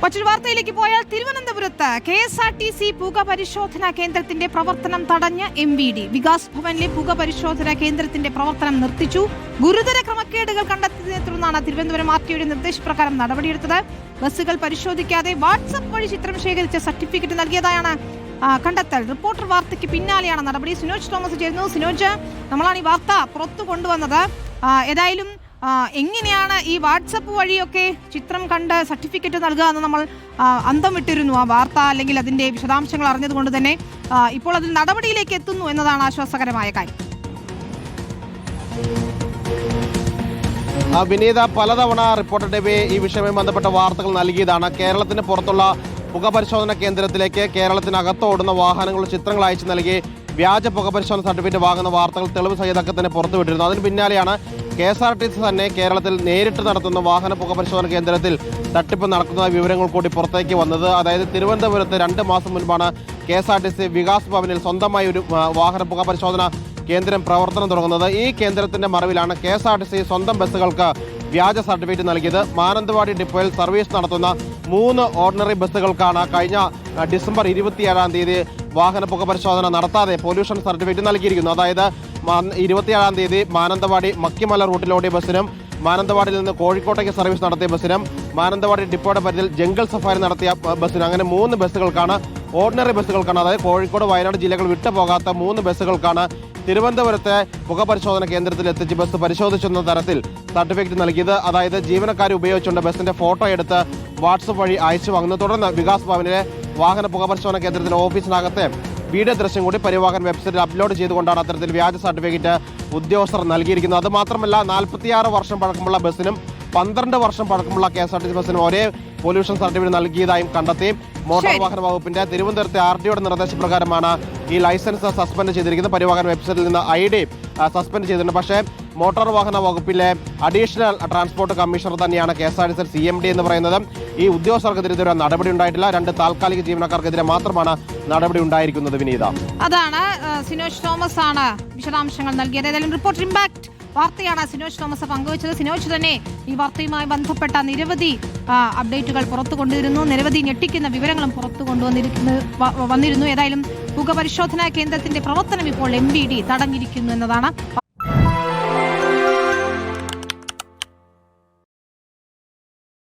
മറ്റൊരു വാർത്തയിലേക്ക് പോയാൽ തിരുവനന്തപുരത്ത് K S R T C പുക പരിശോധനാ കേന്ദ്രത്തിന്റെ പ്രവർത്തനം തടഞ്ഞ് എം വി ഡി. വികാസ് ഭവനിലെ പുക പരിശോധനാ കേന്ദ്രത്തിന്റെ പ്രവർത്തനം നിർത്തിച്ചു. ഗുരുതര ക്രമക്കേടുകൾ കണ്ടെത്തിയതിനെ തുടർന്നാണ് തിരുവനന്തപുരം ആർ ടിയുടെ നിർദ്ദേശപ്രകാരം നടപടിയെടുത്തത്. ബസ്സുകൾ പരിശോധിക്കാതെ വാട്സപ്പ് വഴി ചിത്രം ശേഖരിച്ച സർട്ടിഫിക്കറ്റ് നൽകിയതായാണ് കണ്ടെത്തൽ. റിപ്പോർട്ടർ വാർത്തയ്ക്ക് പിന്നാലെയാണ് നടപടി. സിനോജ് തോമസ് ചേരുന്നു. സിനോജ് നമ്മളാണ് ഈ വാർത്ത പുറത്തു കൊണ്ടുവന്നത്. ഏതായാലും എങ്ങനെയാണ് ഈ വാട്സപ്പ് വഴിയൊക്കെ ചിത്രം കണ്ട് സർട്ടിഫിക്കറ്റ് നൽകുക എന്ന് നമ്മൾ അന്തം വിട്ടിരുന്നു ആ വാർത്ത അല്ലെങ്കിൽ അതിന്റെ വിശദാംശങ്ങൾ അറിഞ്ഞതുകൊണ്ട് തന്നെ ഇപ്പോൾ അതിൽ നടപടിയിലേക്ക് എത്തുന്നു എന്നതാണ് ആശ്വാസകരമായ കാര്യം. വിനീത പലതവണ റിപ്പോർട്ടർ ടിവി ഈ വിഷയവുമായി ബന്ധപ്പെട്ട വാർത്തകൾ നൽകിയതാണ്. കേരളത്തിന് പുറത്തുള്ള പുകപരിശോധന കേന്ദ്രത്തിലേക്ക് കേരളത്തിനകത്ത് ഓടുന്ന വാഹനങ്ങളുടെ ചിത്രങ്ങൾ അയച്ചു നൽകി. വ്യാജ പുകപരിശോധന സർട്ടിഫിക്കറ്റ് വാങ്ങുന്ന വാർത്തകൾ തെളിവ് സഹിതമൊക്കെ തന്നെ പുറത്തുവിട്ടിരുന്നു. അതിന് പിന്നാലെയാണ് K S R T C തന്നെ കേരളത്തിൽ നേരിട്ട് നടത്തുന്ന വാഹന പുകപരിശോധന കേന്ദ്രത്തിൽ തട്ടിപ്പ് നടക്കുന്ന വിവരങ്ങൾ കൂടി പുറത്തേക്ക് വന്നത്. അതായത് തിരുവനന്തപുരത്ത് രണ്ട് മാസം മുൻപാണ് K S R T C Vikas ഭവനിൽ സ്വന്തമായി ഒരു വാഹന പുകപരിശോധന കേന്ദ്രം പ്രവർത്തനം തുടങ്ങുന്നത്. ഈ കേന്ദ്രത്തിന്റെ മറവിലാണ് K S R T C സ്വന്തം ബസ്സുകൾക്ക് വ്യാജ സർട്ടിഫിക്കറ്റ് നൽകിയത്. മാനന്തവാടി ഡിപ്പോയിൽ സർവീസ് നടത്തുന്ന മൂന്ന് ഓർഡിനറി ബസ്സുകൾക്കാണ് കഴിഞ്ഞ ഡിസംബർ ഇരുപത്തിയേഴാം തീയതി വാഹന പുക പരിശോധന നടത്താതെ പൊല്യൂഷൻ സർട്ടിഫിക്കറ്റ് നൽകിയിരിക്കുന്നു. അതായത് ഇരുപത്തിയേഴാം തീയതി മാനന്തവാടി മക്കിമല റൂട്ടിലോടിയ ബസ്സിനും മാനന്തവാടിയിൽ നിന്ന് കോഴിക്കോട്ടേക്ക് സർവീസ് നടത്തിയ ബസ്സിനും മാനന്തവാടി ഡിപ്പോയുടെ പരിധിയിൽ ജംഗിൾ സഫാരി നടത്തിയ ബസ്സിനും അങ്ങനെ മൂന്ന് ബസ്സുകൾക്കാണ് ഓർഡിനറി ബസ്സുകൾക്കാണ് അതായത് കോഴിക്കോട് വയനാട് ജില്ലകൾ വിട്ടുപോകാത്ത മൂന്ന് ബസ്സുകൾക്കാണ് തിരുവനന്തപുരത്തെ പുകപരിശോധന കേന്ദ്രത്തിൽ എത്തിച്ച് ബസ് പരിശോധിച്ചെന്ന തരത്തിൽ സർട്ടിഫിക്കറ്റ് നൽകിയത്. അതായത് ജീവനക്കാർ ഉപയോഗിച്ചുകൊണ്ട് ബസ്സിന്റെ ഫോട്ടോ എടുത്ത് വാട്സപ്പ് വഴി അയച്ചു വാങ്ങുന്നു. തുടർന്ന് വികാസ് ഭവനിലെ വാഹന പുകപരിശോധന കേന്ദ്രത്തിലെ ഓഫീസിനകത്തെ വീഡിയോ ദൃശ്യം കൂടി പരിവാഹൻ വെബ്സൈറ്റിൽ അപ്ലോഡ് ചെയ്തുകൊണ്ടാണ് അത്തരത്തിൽ വ്യാജ സർട്ടിഫിക്കറ്റ് ഉദ്യോഗസ്ഥർ നൽകിയിരിക്കുന്നത്. അതുമാത്രമല്ല നാൽപ്പത്തിയാറ് വർഷം പഴക്കമുള്ള ബസ്സിനും പന്ത്രണ്ട് വർഷം പഴക്കമുള്ള K S R T C ബസ്സിനും ഒരേ പൊല്യൂഷൻ സർട്ടിഫിക്കറ്റ് നൽകിയതായും കണ്ടെത്തി. മോട്ടോർ വാഹന വകുപ്പിന്റെ തിരുവനന്തപുരത്തെ ആർ ഡിയുടെ നിർദ്ദേശപ്രകാരമാണ് ഈ ലൈസൻസ് സസ്പെൻഡ് ചെയ്തിരിക്കുന്നത്. പരിവാഹൻ വെബ്സൈറ്റിൽ നിന്ന് ഐ ഡി സസ്പെൻഡ് ചെയ്തിട്ടുണ്ട്. പക്ഷേ മോട്ടോർ വാഹന വകുപ്പിലെ അഡീഷണൽ ട്രാൻസ്പോർട്ട് കമ്മീഷണർ തന്നെയാണ് K S R T C C M D എന്ന് പറയുന്നത്. ഈ ഉദ്യോഗസ്ഥർക്കെതിരെ ഇതുവരെ നടപടി ഉണ്ടായിട്ടില്ല. രണ്ട് താൽക്കാലിക ജീവനക്കാർക്കെതിരെ മാത്രമാണ് നടപടി ഉണ്ടായിരിക്കുന്നത് വിനീത. അതാണ് സിനോജ് തോമസ് ആണ് വിശദാംശങ്ങൾ നൽകിയത്. ഏതായാലും റിപ്പോർട്ടർ ഇമ്പാക്ട് വാർത്തയാണ് സിനോജ് തോമസ് പങ്കുവച്ചത്. സിനോജ് തന്നെ ഈ വാർത്തയുമായി ബന്ധപ്പെട്ട നിരവധി അപ്ഡേറ്റുകൾ പുറത്തു കൊണ്ടുവരുന്നു നിരവധി ഞെട്ടിക്കുന്ന വിവരങ്ങളും പുറത്തു കൊണ്ടുവന്നിരിക്കുന്നു വന്നിരുന്നു. ഏതായാലും പുക പരിശോധനാ കേന്ദ്രത്തിന്റെ പ്രവർത്തനം ഇപ്പോൾ എം തടഞ്ഞിരിക്കുന്നു എന്നതാണ്.